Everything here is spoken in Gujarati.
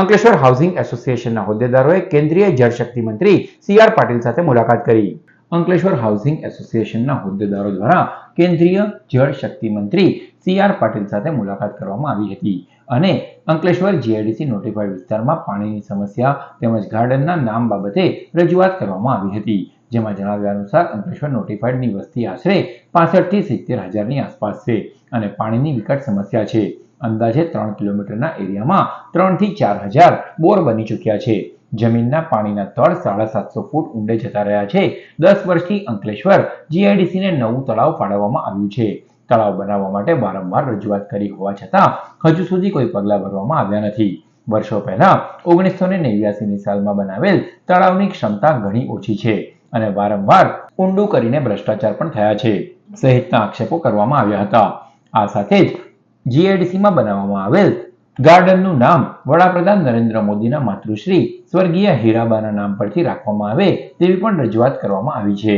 અંકલેશ્વર હાઉસિંગ એસોસિએશનના હોદ્દેદારોએ કેન્દ્રીય જળશક્તિ મંત્રી સી આર પાટીલ સાથે મુલાકાત કરી. અંકલેશ્વર હાઉસિંગ એસોસિએશનના હોદ્દેદારો દ્વારા કેન્દ્રીય જળ શક્તિ મંત્રી સી આર પાટીલ સાથે મુલાકાત કરવામાં આવી હતી અને અંકલેશ્વર જીઆઈડીસી નોટિફાઈડ વિસ્તારમાં પાણીની સમસ્યા તેમજ ગાર્ડનના નામ બાબતે રજૂઆત કરવામાં આવી હતી. જેમાં જણાવ્યા અનુસાર અંકલેશ્વર નોટિફાઈડની વસ્તી આશરે પાસઠથી સિત્તેર હજારની આસપાસ છે અને પાણીની વિકટ સમસ્યા છે. અંદાજે ત્રણ કિલોમીટરના એરિયામાં ત્રણથી ચાર હજાર બોર બની ચૂક્યા છે. જમીનના પાણીના તળ સાડા સાતસો ફૂટ ઊંડે જતા રહ્યા છે. દસ વર્ષથી અંકલેશ્વર જીઆઈડીસીને નવું તળાવ ફાળવવામાં આવ્યું છે. તળાવ બનાવવા માટે વારંવાર રજૂઆત કરી હોવા છતાં હજુ સુધી કોઈ પગલાં ભરવામાં આવ્યા નથી. વર્ષો પહેલા ઓગણીસો ને નેવ્યાસીની સાલમાં બનાવેલ તળાવની ક્ષમતા ઘણી ઓછી છે અને વારંવાર ઊંડું કરીને ભ્રષ્ટાચાર પણ થયા છે. સહિતના આક્ષેપો કરવામાં આવ્યા હતા. આ સાથે જ જીઆઈડીસીમાં બનાવવામાં આવેલ ગાર્ડનનું નામ વડાપ્રધાન નરેન્દ્ર મોદીના માતૃશ્રી સ્વર્ગીય હીરાબાના નામ પરથી રાખવામાં આવે તેવી પણ રજૂઆત કરવામાં આવી છે.